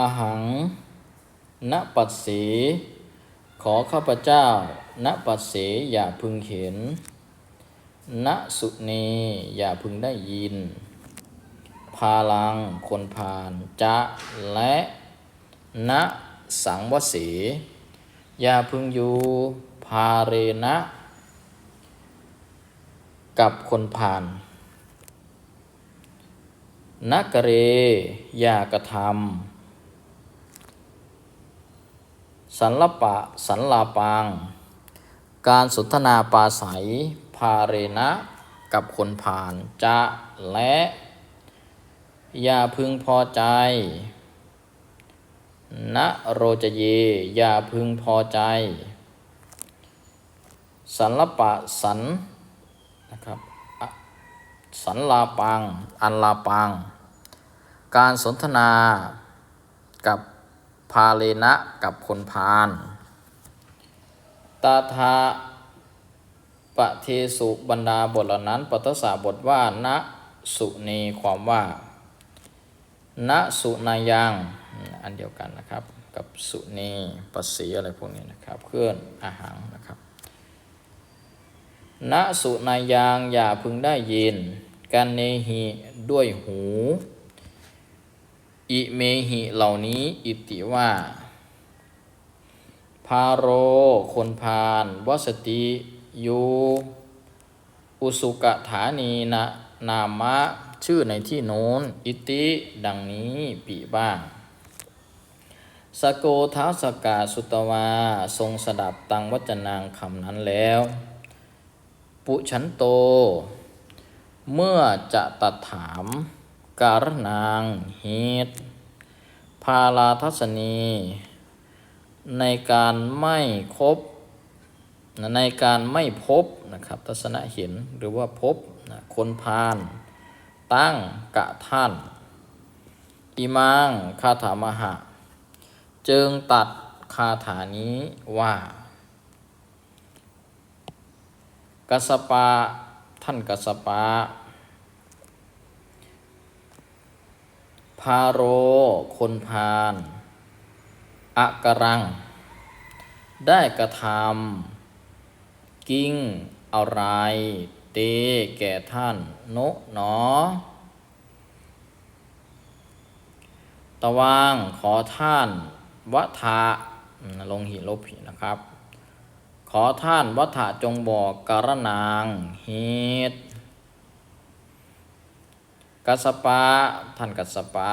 อหังณปัสสี ขอข้าพเจ้าณปัสสีอย่าพึงเห็นณสุนีอย่าพึงได้ยิน พาลังคนพาลจะและณสังวสีอย่าพึงอยู่ พาเรณะ กับคนพาลนักเร อย่ากระทำ สันลปะสันลาปังการสนทนาปาศัย พาเรณะ กับคนผ่าน จะและ อย่าพึงพอใจณโรจเย อย่าพึงพอใจ สันลปะสันนะครับสันลาปัง อันลาปัง การสนทนากับาเลนะกับคนพาลตาทาปะเทสุบรรดาบทเหล่านั้นปัตสาบทว่าณสุนีความว่าณสุนายังอันเดียวกันนะครับ กับสุนีปัสสีอะไรพวกนี้นะครับเคลื่อนอาหารนะครับณสุนายังอย่าพึงได้ยิน กันเนหิด้วยหู อิเมหิเหล่านี้ อิติว่าพาโร คนพาลวสติยูอุสุกฐานีนะนามะ ชื่อในที่โน้น อิติดังนี้ปีบ้าง สโกท้าสกาสุตวา ทรงสดับตังวัจนางคำนั้นแล้ว ปุชันโต เมื่อจะตัดถาม การนางเหตุพาลาทัศนี ในการไม่คบในการไม่พบนะครับทัศนะเห็นหรือว่าพบนะคนพาลตั้งกะท่านอิมังคาถามหะ จึงตัดคาถานี้ว่า กัสปะท่านกัสปะาโร คนพาลอะกรัง ได้กระทำกิ้งอะไร เต แก่ท่าน โนหนอ ตะวางขอท่านวัฏะลงหิลบหินะครับ ขอท่านวัฏะจงบอกการนางเหตุ กัสปะท่านกัสปะ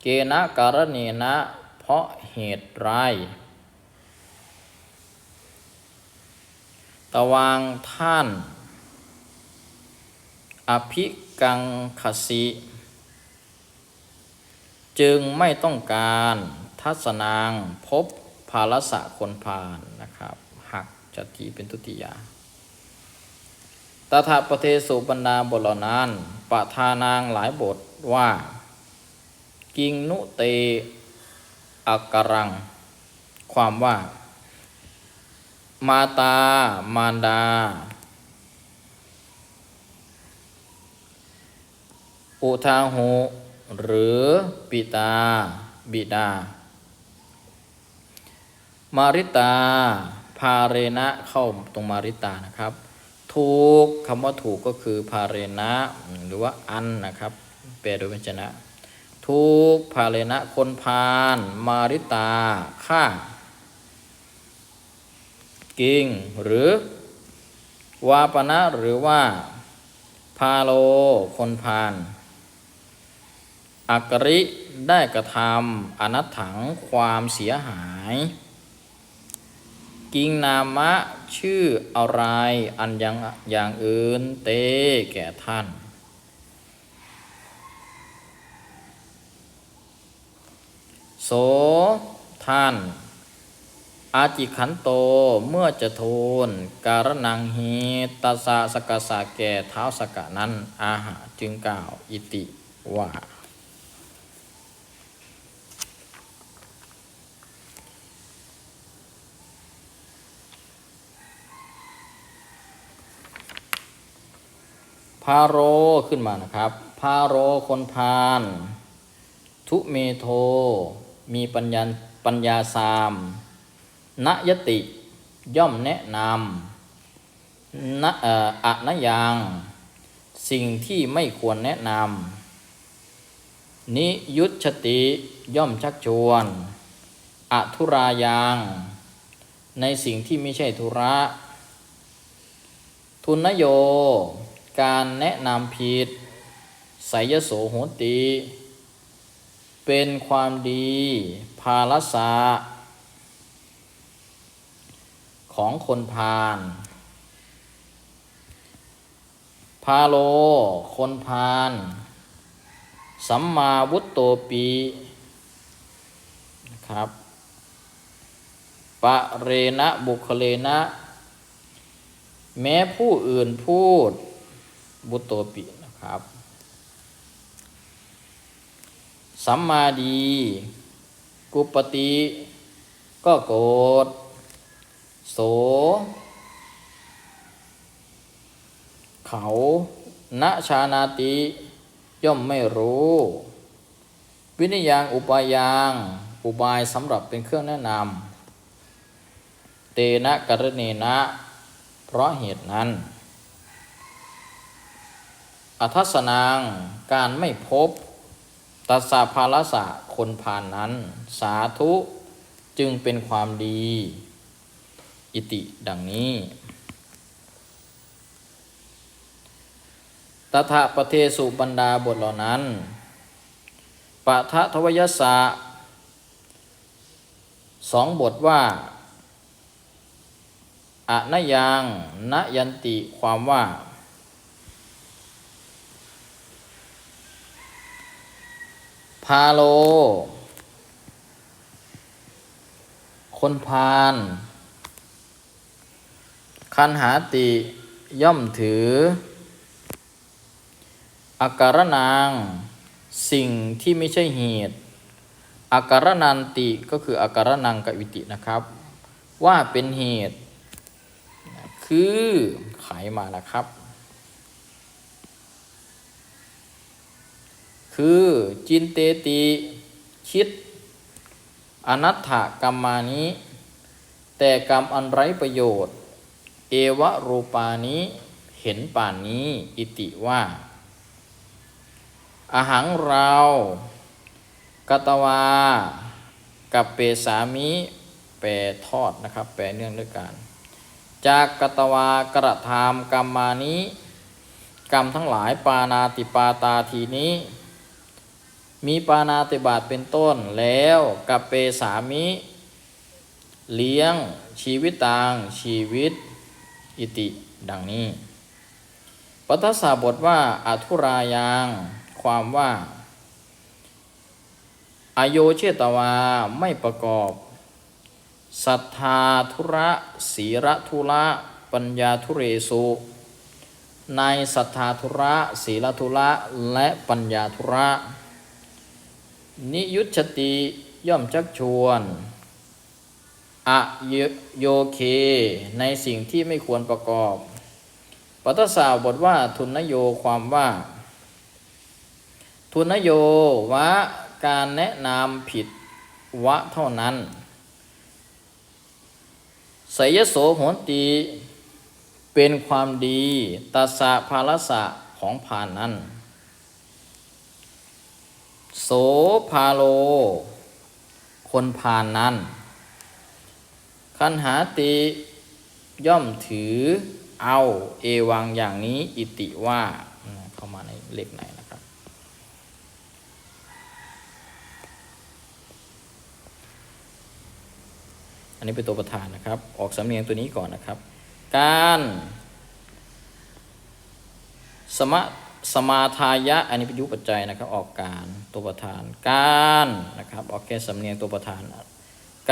เกณะการเนนะ เพราะเหตุไรตะวางท่าน อภิกังคสิ จึงไม่ต้องการทัศนางพบภาลสะคนพาลนะครับ หักจัตติเป็นทุติยาตถาปเทสุบรรดาบทเหล่านั้น ปะทานางหลายบทว่า กิงนุเตอักกรัง ความว่า มาตามารดา อุทาหุหรือปิตา บิดา มาริตา พาเรณะเข้าตรงมาริตานะครับ ถูกคำว่าถูกก็คือพาเรณะหรือว่าอันนะครับแปลโดยพยัญชนะ ทุกพาเลนะคนพาลมาริตาฆ่ากิงหรือวาปณะหรือว่าพาโลคนพาลอักริได้กระทำอนัตถังความเสียหาย กิงนามะ ชื่ออะไรอันยังอย่างอื่นเตแก่ท่าน โสท่าน อาจิขันโตเมื่อจะทูลการนังฮีตัสสะสกสะแก่เท้าสกะนั้นอาหาจึงกล่าวอิติว่าาโรขึ้นมานะครับพาโรคนพาลทุเมโท มีปัญญาปัญญาสามนยติย่อมแนะนำนะอะนะยังสิ่งที่ไม่ควรแนะนำนิยุชติย่อมชักชวนอทุรายัง ในสิ่งที่ไม่ใช่ธุระ ทุนโย การแนะนำผิดไสยโสโหติ เป็นความดี ภาลสะของคนพาลพาโล คนพาลสัมมาวุตโตปีนะครับปะเรณะบุคเลนะ แม้ผู้อื่นพูด บุตโตปินะครับ สัมมาดี กุปติก็โกรธโส เขาณชานาติ ย่อมไม่รู้ วินิยังอุปายางอุบายสำหรับเป็นเครื่องแนะนำเตนะกรณีนะ เพราะเหตุนั้น อัทสนางการไม่พบตัสสะภาลสะคนผ่านนั้น สาธุจึงเป็นความดี อิติดังนี้ ตถาปเทสุบรรดาบทเหล่านั้นปะทะทวยสะสองบทว่าอะนยังนยันติความว่า พาโล คนพาลคันหาติย่อมถืออาการนาง สิ่งที่ไม่ใช่เหตุอาการนันติก็คืออาการนังกวิตินะครับ ว่าเป็นเหตุ คือไขมานะครับ คือจินเตติคิด อนัตถกรรมานี้ แต่กรรมอันไร้ประโยชน์ เอวะรูปานี้เห็นป่านนี้อิติว่าอาหังเรากตวา กับเปสามิ แปรทอดนะครับ แปรเนื่องด้วยกัน จากกตวากระทำกรรมานี้ กรรมทั้งหลายปานาติปาตาทีนี้ มีปานาติบาตเป็นต้นแล้วกับเปสามิ เลี้ยงชีวิตต่างชีวิตอิติดังนี้ปัทสาบทว่าอัทุรายางความว่าอโยเชตวาไม่ประกอบศรัทธาธุระศีระธุระปัญญาธุเรสุในศรัทธาธุระศีลธุระและปัญญาธุระ นิยุตชติย่อมชักชวนอะโยเคในสิ่งที่ไม่ควรประกอบ ปัตสาวบทว่าทุนนโยความว่า ทุนโยวะการแนะนำผิดวะเท่านั้นไสยโสโหนตีเป็นความดีตัสสะภาลสะของผ่านนั้น โสภาโล คนผ่านนั้น คันหาติย่อมถือเอาเอวังอย่างนี้อิติว่าเข้ามาในเลขไหนนะครับ อันนี้เป็นตัวประธานนะครับ ออกสำเนียงตัวนี้ก่อนนะครับ การสมะสมาทายะ อันนี้เป็นยุปัจจัยนะครับ ออกการ ตัวประธาน การนะครับออกแค่สำเนียงตัวประธาน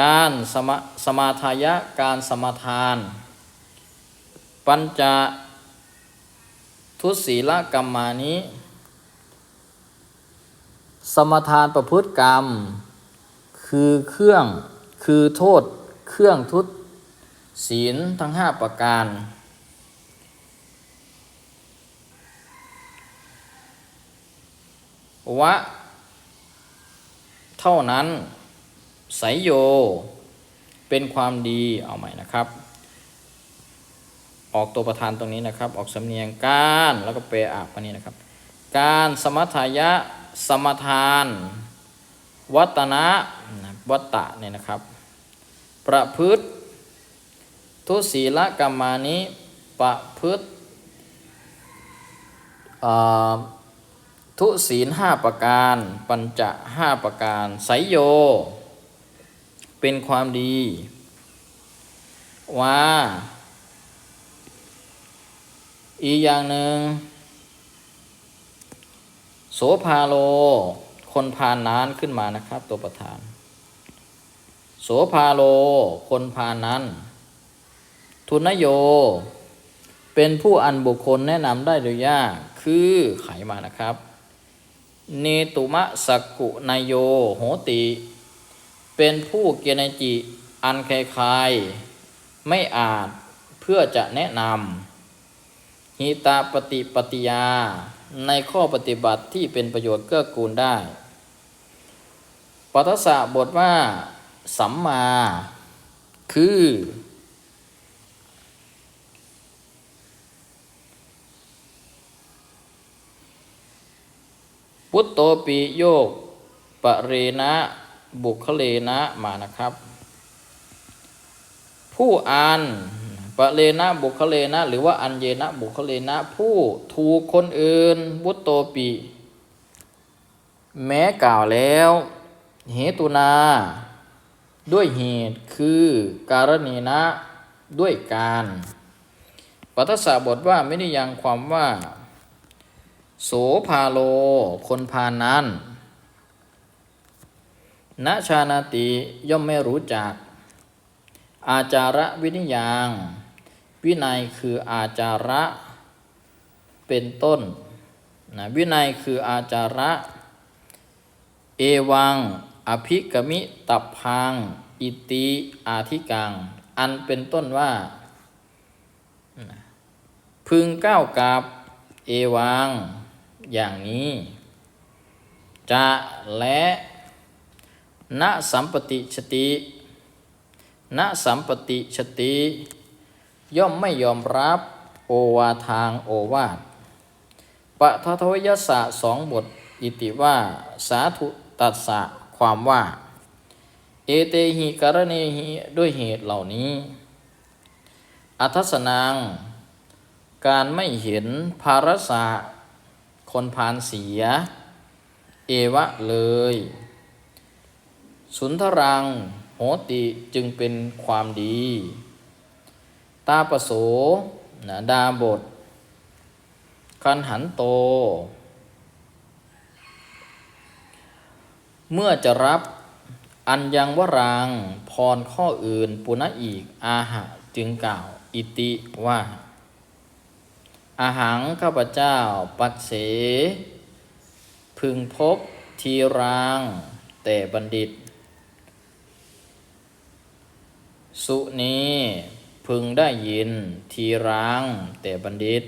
การสมาสมาทายะการสมาทาน ปัญจทุศีลกรรมานี้ สมาทานประพฤติกรรม คือเครื่องคือโทษเครื่องทุตศีลทั้งห้าประการวะ เท่านั้นไสยโย เป็นความดีเอาใหม่นะครับ ออกตัวประธานตรงนี้นะครับ ออกสำเนียงการแล้วก็เปรอาบอันนี้นะครับ การสมัทายะสมทาน วัตนะวัตตะเนี่ยนะครับ ประพฤติ ทุศีลกรรมานิประพฤติอ่า ทุศีลห้าประการ ปัญจะห้าประการ ไสยโย เป็นความดี ว่า อีกอย่างหนึ่ง โสภาโล คนพานนั้นขึ้นมานะครับตัวประธาน โสภาโล คนพานนั้น ทุนโย เป็นผู้อันบุคคลแนะนำได้โดยยาก คือไขมานะครับ เนตุมะสกกุนายโยโหติ เป็นผู้เกณจิอันใครๆไม่อาจเพื่อจะแนะนำหิตาปฏิปฏิยา ในข้อปฏิบัติที่เป็นประโยชน์เกื้อกูลได้ปัทสะบทว่า สัมมา คือ พุตโตปิโยกปะเรนะบุคเลนะมานะครับ ผู้อ่านปะเลนะบุคเลนะ หรือว่าอันเยนะบุคเลนะ ผู้ถูกคนอื่นวุตโตปิแม้กล่าวแล้วเหตุนา ด้วยเหตุคือการณีนะด้วยการ ปัทสะบทว่าไม่ได้ยังความว่า โสภาโล คนพาลนั้นณชานาติย่อมไม่รู้จัก อาจาระวินิยังวินัยคืออาจาระเป็นต้นนะวินัยคืออาจาระ เอวัง อภิกมิตับพัง อิติอาธิกัง อันเป็นต้นว่า พึงก้าวกับ เอวัง อย่างนี้ จะและณสัมปติชติณสัมปติชติ ย่อมไม่ยอมรับโอวาทางโอวาทปะททวยสะสองบท อิติว่า สาธุตัสสะความว่า เอเตหิการเนหิด้วยเหตุเหล่านี้ อัทสนังการไม่เห็นภารสะ คนพานเสีย เอวะเลย สุนทรัง โหติจึงเป็นความดี ตาปโสนะดาบท คันหันโต เมื่อจะรับอันยังวรางพรข้ออื่นปุณอีกอาหะจึงกล่าว อิติว่า อาหังข้าพเจ้า ปัสเส พึงพบทีรางแต่บัณฑิต สุนี้พึงได้ยินทีรางแต่บัณฑิต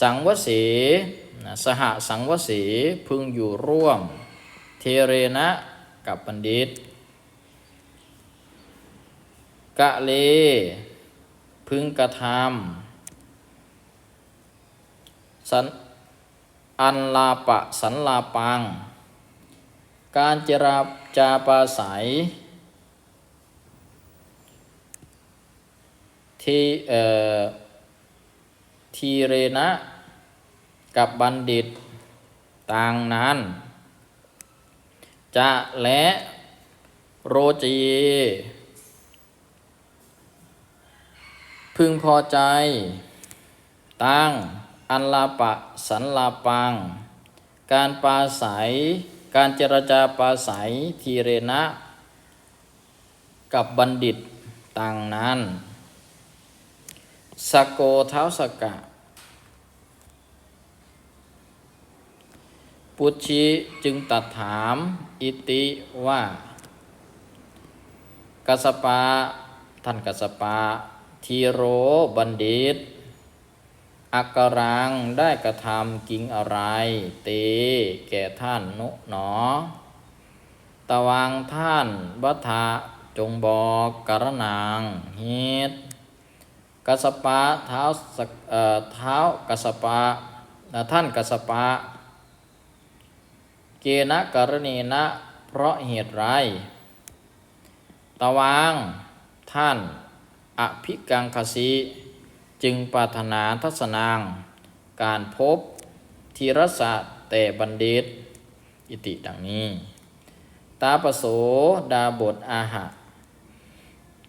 สังวสีสหสังวสีพึงอยู่ร่วม เทเรนะกับบัณฑิต กะเล พึงกระทำ สันอันลาปะสันลาปัง การเจราจาปาศัยทีเอ่อทีเรนะ กับบัณฑิต ต่างนั้น จะและโรจีพึงพอใจ ตั้ง อันลาปะสันลาปัง การปาศัย การเจรจาปาศัยทีเรนะกับบัณฑิตต่างนั้นสกโกเท้าสกกะ ปุชิจึงตัดถามอิติว่ากัสปะท่านกัสปะทีโรบัณฑิต อักรังได้กระทำกิงอะไร เต แก่ท่านนุหนอ ตวังท่านวัฏะจงบอกกรนางเหตุกัสปะเท้าสเอ่อเท้ากัสปะท่านกัสปะ เกณะกรณีนะ เพราะเหตุไร ตวางท่านอภิกังคสี จึงปรารถนาทัศนางการพบทีรสะแต่บัณฑิต อิติดังนี้ ตาปโสดาบทอาหะ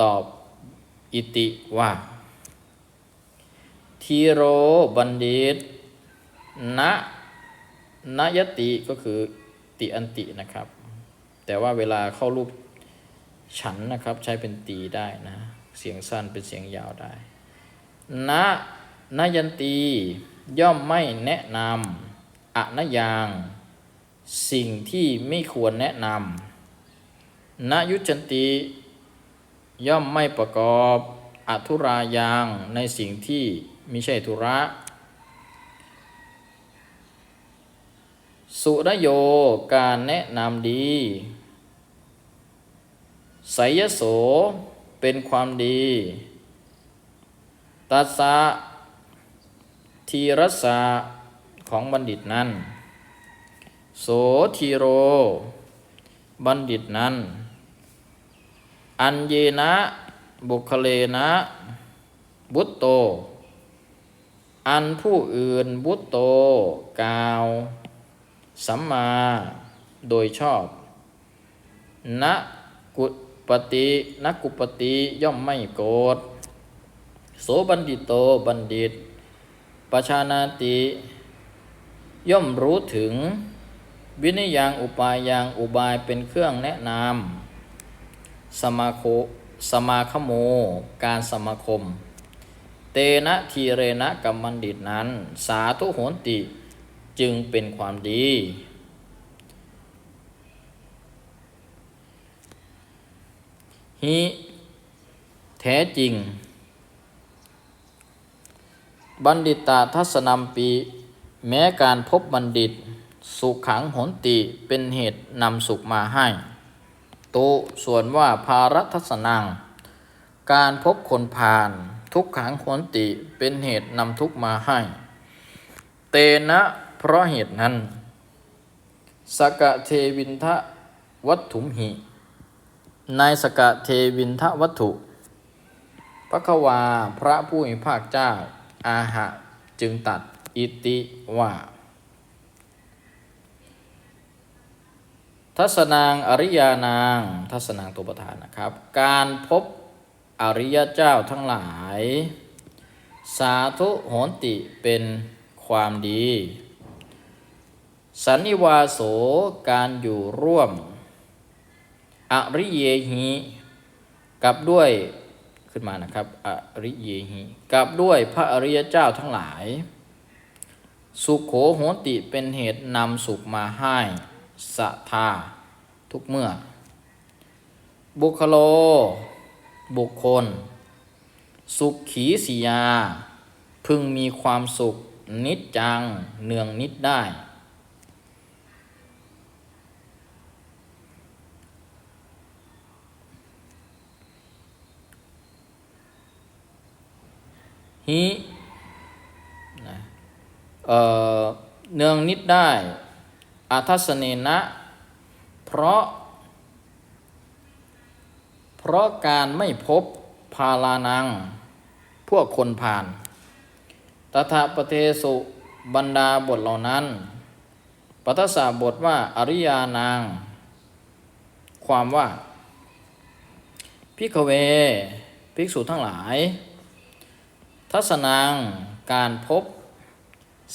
ตอบอิติว่าทีโรบัณฑิตนะนยติก็คือติอันตินะครับ แต่ว่าเวลาเข้ารูปฉันนะครับใช้เป็นตีได้นะ เสียงสั้นเป็นเสียงยาวได้ นะนยันตีย่อมไม่แนะนำอะนยาง สิ่งที่ไม่ควรแนะนำนยุจันติย่อมไม่ประกอบอธุรายางในสิ่งที่ไม่ใช่ธุระ สุรโยการแนะนำดีไสยโสเป็นความดี ตัสสะทีรสะของบัณฑิตนั้น โสทีโร บัณฑิตนั้น อันเยนะ บุคเลนะ บุตโต อันผู้อื่นบุตโตกล่าวสัมมาโดยชอบณกุปตินกุปติย่อมไม่โกรธ โสบัณฑิตโตบัณฑิตปชานาติ ย่อมรู้ถึง วินิยังอุปายังอุบายเป็นเครื่องแนะนำสมาโคสมาคโม การสมาคม เตนะทีเรนะกับบัณฑิตนั้น สาธุโหนติจึงเป็นความดีฮิแท้จริง บัณฑิตาทัศนัมปี แม้การพบบัณฑิต สุขขังหนติเป็นเหตุนำสุขมาให้ตุส่วนว่าภารัทัศนัง การพบคนผ่านทุกขังหนติเป็นเหตุนำทุกมาให้ เตนะเพราะเหตุนั้น สกะเทวินทะวัตถุมหิ ในสกะเทวินทะวัตถุพระควาพระผู้มีภาคเจ้า อาหะ จึงตัดอิติว่า ทัศนางอริยานาง ทัศนางตัวประธานนะครับ การพบอริยเจ้าทั้งหลาย สาธุโหนติเป็นความดี สันนิวาโสการอยู่ร่วม อริเยหิ กับด้วย ขึ้นมานะครับ อริเยหิกับด้วยพระอริยเจ้าทั้งหลาย สุขโขโหติเป็นเหตุนำสุขมาให้สัทธาทุกเมื่อ บุคโล บุคคล สุขขีสียา พึงมีความสุขนิจจังเนืองนิดได้ ฮินะเอ่เนืองนิดได้อาทัศเนนะ เพราะ เพราะการไม่พบพาลานัง พวกคนผ่านตถาปเทสุบรรดาบทเหล่านั้น ปัทสาบทว่าอริยานาง ความว่า พิกเว ภิกษุทั้งหลาย ทัศนางการพบ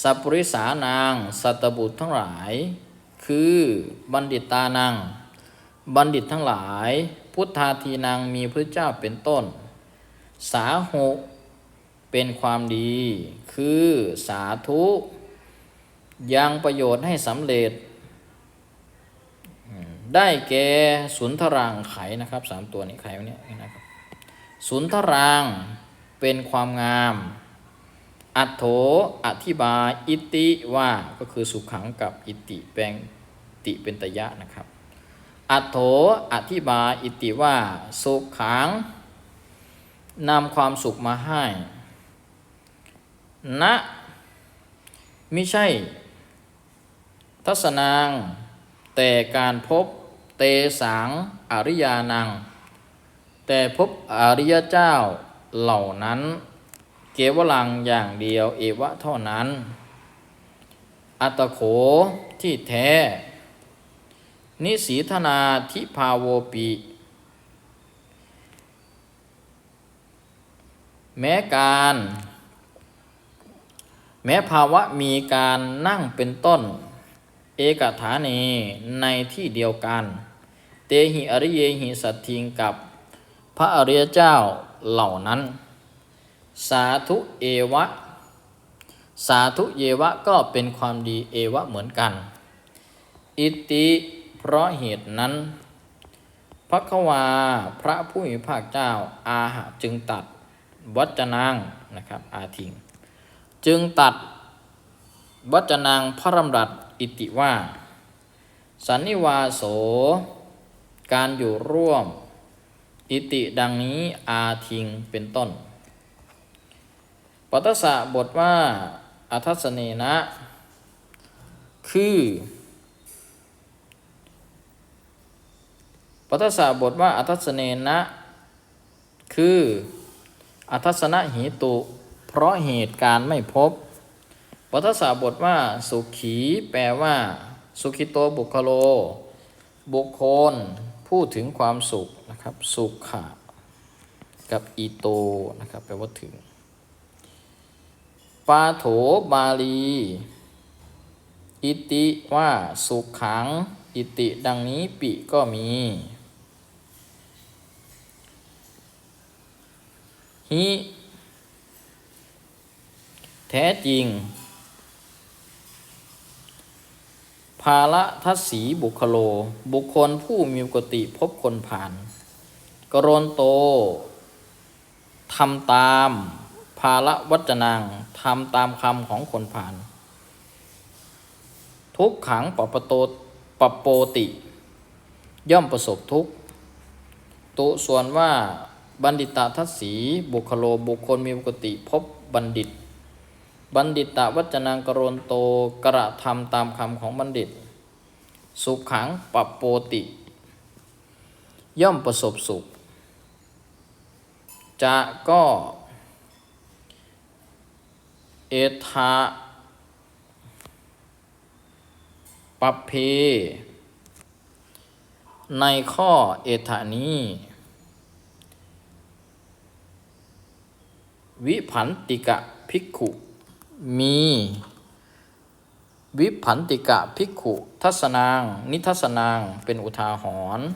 สัพปริสานาง สัตบุตรทั้งหลาย คือบัณฑิตานางบัณฑิตทั้งหลาย พุทธาทีนางมีพระเจ้าเป็นต้น สาหุเป็นความดี คือสาธุยังประโยชน์ให้สำเร็จ ได้แก่สุนทรางไขนะครับสามตัวนี้ไขวะเนี่ยนะครับ สุนทราง เป็นความงาม อัตโถอธิบายอิติว่าก็คือสุขขังกับอิติแปลงติเป็นตยะนะครับ อัตโถอธิบายอิติว่า สุขขังนำความสุขมาให้นะไม่ใช่ ทัศนาง แต่การพบเตสังอริยานัง แต่พบอริยเจ้า เหล่านั้น เกวลังอย่างเดียว เอวะเท่านั้น อัตโขที่แท้ นิสีธนาทิพาโวปิแม้การ แม้ภาวะมีการนั่งเป็นต้น เอกฐานีในที่เดียวกัน เตหิอริเยหิสัตทิงกับ พระอริยเจ้าเหล่านั้น สาธุเอวะ สาธุเยวะก็เป็นความดีเอวะเหมือนกัน อิติเพราะเหตุนั้นพระควาพระผู้มีภาคเจ้าอาหะจึงตัดวัจนางนะครับอาทิง จึงตัดวัจนางพระรำรัสอิติว่า สันนิวาโส การอยู่ร่วม อิติดังนี้อาทิงเป็นต้น ปัตสะบทว่าอัทัศเนนะ คือ ปัตสะบทว่าอัทัศเนนะ คืออัทัศนะหิตุ เพราะเหตุการณ์ไม่พบ ปัทสะบทว่าสุขีแปลว่า สุขิโตบุคโล บุคคล พูดถึงความสุข นะครับสุขะกับอีโตนะครับแปลว่าถึงปาโถบาลี อิติว่าสุขขัง อิติดังนี้ปิก็มีฮิแท้จริง ภาละทัศสีบุคโล บุคคลผู้มีปกติพบคนผ่าน กรนโตทำตามภาละวัจนังทำตามคำของคนผ่าน ทุกขังปปโตปปโปติ ย่อมประสบทุกตุส่วนว่าบัณฑิตาทัศสีบุคโลบุคคลมีปกติพบบัณฑิต บัณฑิตวัจนังกรณโตกระทำตามคำของบัณฑิต สุขขังปปโปติ ย่อมประสบสุข จะก็เอทาปปเพ ในข้อเอทานี้ วิผันติกะภิกขุมี วิผันติกะภิกขุ ทัศนาง นิทัศนาง เป็นอุทาหรณ์